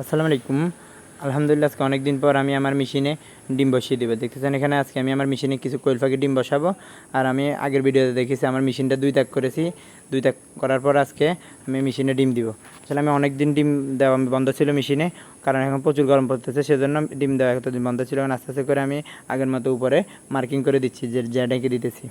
আসসালামু আলাইকুম। আলহামদুলিল্লাহ, আজকে অনেক দিন পর আমি আমার মেশিনে ডিম বসিয়ে দেবো। দেখতেছেন, এখানে আজকে আমি আমার মেশিনে কিছু কোয়েল পাখি ডিম বসাবো। আর আমি আগের ভিডিওতে দেখেছি, আমার মেশিনটা দুই তাক করেছি। দুই তাক করার পর আজকে আমি মেশিনে ডিম দিব। আসলে আমি অনেক দিন ডিম দেওয়া বন্ধ ছিল মেশিনে, কারণ এখন প্রচুর গরম পড়তেছে, সেজন্য ডিম দেওয়া এতদিন বন্ধ ছিল। এখন আস্তে আস্তে করে আমি আগের মতো উপরে মার্কিং করে দিচ্ছি, যে জ্যাডাকে দিতেছি।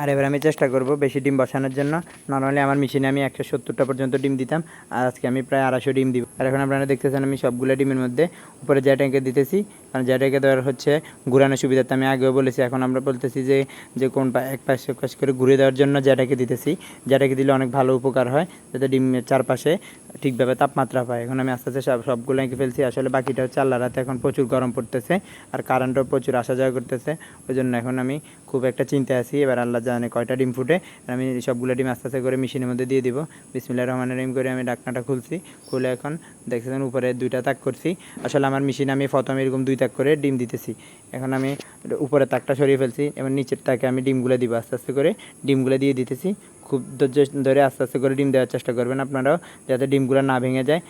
আর এবার আমি চেষ্টা করব বেশি ডিম বসানোর জন্য। নর্মালি আমার মেশিনে আমি একশো সত্তরটা পর্যন্ত ডিম দিতাম, আর আজকে আমি প্রায় আড়াইশো ডিম দিব। আর এখন আপনারা দেখতেছেন আমি সবগুলো ডিমের মধ্যে উপরে জ্যাটাকে দিতেছি, কারণ জ্যা ট্যাঙ্কে দেওয়ার হচ্ছে ঘুরানোর সুবিধাতে আমি আগেও বলেছি। এখন আমরা বলতেছি যে যে কোন এক পাশে এক পাশ করে ঘুরে দেওয়ার জন্য জ্যাটাকে দিতেছি জ্যাটাকে দিলে অনেক ভালো উপকার হয়, যাতে ডিমের চারপাশে ঠিকভাবে তাপমাত্রা পায়। এখন আমি আস্তে আস্তে সব, সবগুলো এঁকে ফেলছি। আসলে বাকিটা হচ্ছে আল্লাহ রাতে এখন প্রচুর গরম পড়তেছে আর কারেন্টও প্রচুর আসা যাওয়া করতেছে। ওই জন্য এখন আমি খুব একটা চিন্তায় আছি। এবার আল্লাহ জানে কয়টা ডিম ফুটে। আমি সবগুলো ডিম আস্তে আস্তে করে মেশিনের মধ্যে দিয়ে দিব। বিসমিল্লা রহমান রহিম করে আমি ডাকনাটা খুলছি। খুলে এখন দেখতেছেন উপরে দুইটা তাক করছি। আসলে আমার মেশিনে আমি প্রথমে এরকম দুই তাক করে ডিম দিতেছি। এখন আমি উপরে তাকটা সরিয়ে ফেলছি। এবং নিচের তাকে আমি ডিমগুলো দিব। আস্তে আস্তে করে ডিমগুলো দিয়ে দিতেছি। খুব ধৈর্য ধরে আস্তে আস্তে করে ডিম দেওয়ার চেষ্টা করবেন আপনারাও যাতে ডিমগুলো না ভেঙে যায়।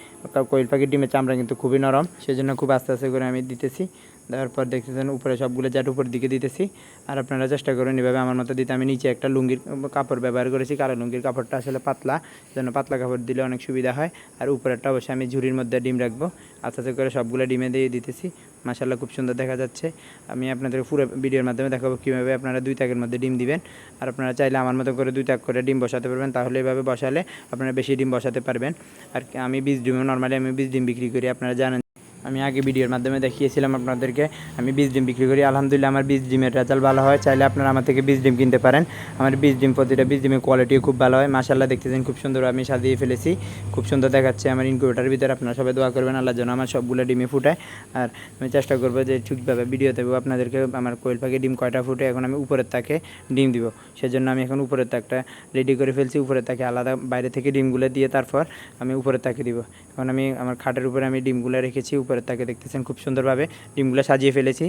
কোয়েল পাখির ডিমের চামড়া কিন্তু খুবই নরম, সেজন্য খুব আস্তে আস্তে করে আমি দিতেছি। দেওয়ার পর দেখতেছেন উপরে সবগুলো জাট উপর দিকে দিতেছি। আর আপনারা চেষ্টা করেন এভাবে আমার মতো দিতে। আমি নিচে একটা লুঙ্গির কাপড় ব্যবহার করেছি কালো লুঙ্গির কাপড়টা আসলে পাতলা যেন পাতলা কাপড় দিলে অনেক সুবিধা হয়। আর উপরেরটা অবশ্যই আমি ঝুড়ির মধ্যে ডিম রাখব। আস্তে আস্তে করে সবগুলো ডিমে দিয়ে দিতেছি। মাসাল্লাহ খুব সুন্দর দেখা যাচ্ছে। আমি আপনাদের পুরো ভিডিওর মাধ্যমে দেখাবো কীভাবে আপনারা দুই তাকের মধ্যে ডিম দিবেন। আর আপনারা চাইলে আমার মতো করে দুই তাক করে ডিম বসাতে পারবেন। তাহলে এভাবে বসালে আপনারা বেশি ডিম বসাতে পারবেন। আর আমি বীজ ডিমও, নর্মালি আমি বীজ ডিম বিক্রি করি, আপনারা জানেন আমি আগে ভিডিওর মাধ্যমে দেখিয়েছিলাম আপনাদেরকে, আমি বীজ ডিম বিক্রি করি। আলহামদুলিল্লাহ আমার বীজ ডিমের রেজাল্ট ভালো হয়। চাইলে আপনারা আমার থেকে বীজ ডিম কিনতে পারেন। আমার বীজ ডিম প্রতিটা বীজ ডিমের কোয়ালিটিও খুব ভালো হয়। মাশাল্লাহ দেখতেছেন খুব সুন্দর আমি সাজিয়ে ফেলেছি। খুব সুন্দর দেখাচ্ছে আমার ইনকিউবেটারের ভিতরে। আপনারা সবাই দোয়া করবেন আল্লাহ যেন আমার সবগুলো ডিমে ফুটায়। আর আমি চেষ্টা করব যে ঠিকভাবে ভিডিওতে আপনাদেরকে আমার কোয়েল পাখি ডিম কয়টা ফুটে, এখন আমি উপরের তাকে ডিম দিব। সেজন্য আমি এখন উপরের তাকটা রেডি করে ফেলছি। উপরের তাকে আলাদা বাইরে থেকে ডিমগুলো দিয়ে তারপর আমি উপরের তাকে দিব। এখন আমি আমার খাটের উপরে আমি ডিমগুলো রেখেছি। উপরের তাকে দেখতেছেন খুব সুন্দরভাবে। ডিমগুলো সাজিয়ে ফেলেছি।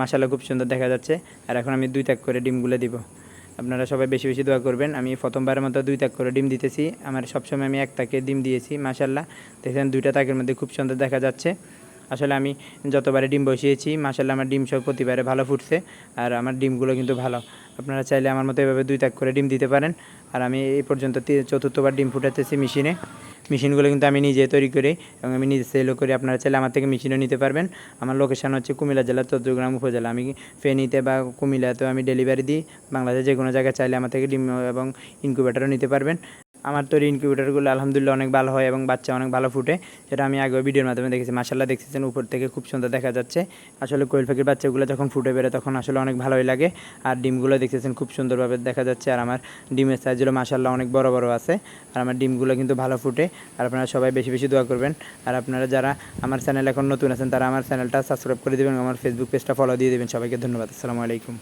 মাসাল্লাহ খুব সুন্দর দেখা যাচ্ছে। আর এখন আমি দুই তাক করে ডিমগুলো দিব। আপনারা সবাই বেশি বেশি দোয়া করবেন। আমি প্রথমবারের মতো দুই তাক করে ডিম দিতেছি। আমার সবসময় আমি এক তাকে ডিম দিয়েছি মাসাল্লাহ দেখেন দুইটা তাকের মধ্যে খুব সুন্দর দেখা যাচ্ছে। আসলে আমি যতবারে ডিম বসিয়েছি মাসাল্লাহ আমার ডিম সব প্রতিবারে ভালো ফুটছে আর আমার ডিমগুলো কিন্তু ভালো। আপনারা চাইলে আমার মতো এভাবে দুই তাক করে ডিম দিতে পারেন। আর আমি এই পর্যন্ত চতুর্থবার ডিম ফুটাতেছি মেশিনে। মেশিনগুলো কিন্তু আমি নিজে তৈরি করি এবং আমি নিজে সেলও করি। আপনারা চাইলে আমার থেকে মেশিনও নিতে পারবেন। আমার লোকেশান হচ্ছে কুমিল্লা জেলা চট্টগ্রাম উপজেলা। আমি ফেনীতে বা কুমিল্লাতেও আমি ডেলিভারি দিই। বাংলাদেশে যে কোনো জায়গায় চাইলে আমার থেকে ডিম এবং ইনকিউবেটারও নিতে পারবেন। আমার তৈরি ইনকিউবেটারগুলো আলহামদুলিল্লাহ অনেক ভালো হয় এবং বাচ্চা অনেক ভালো ফুটে যেটা আমি আগে ভিডিওর মাধ্যমে দেখেছি। মাসাল্লাহ দেখতেছেন, উপর থেকে খুব সুন্দর দেখা যাচ্ছে। আসলে কোয়েল পাখির বাচ্চাগুলো যখন ফুটে বেরোয় তখন আসলে অনেক ভালোই লাগে। আর ডিমগুলো দেখতেছেন, খুব সুন্দরভাবে দেখা যাচ্ছে। আর আমার ডিমের সাইজগুলো মাসাল্লাহ অনেক বড় বড় আছে। আর আমার ডিমগুলো কিন্তু ভালো ফুটে। আর আপনারা সবাই বেশি বেশি দোয়া করবেন। আর আপনারা যারা আমার চ্যানেল এখন নতুন আছেন, তারা আমার চ্যানেলটা সাবস্ক্রাইব করে দেবেন আমার ফেসবুক পেজটা ফলো দিয়ে দেবেন। সবাইকে ধন্যবাদ। আসসালামু আলাইকুম।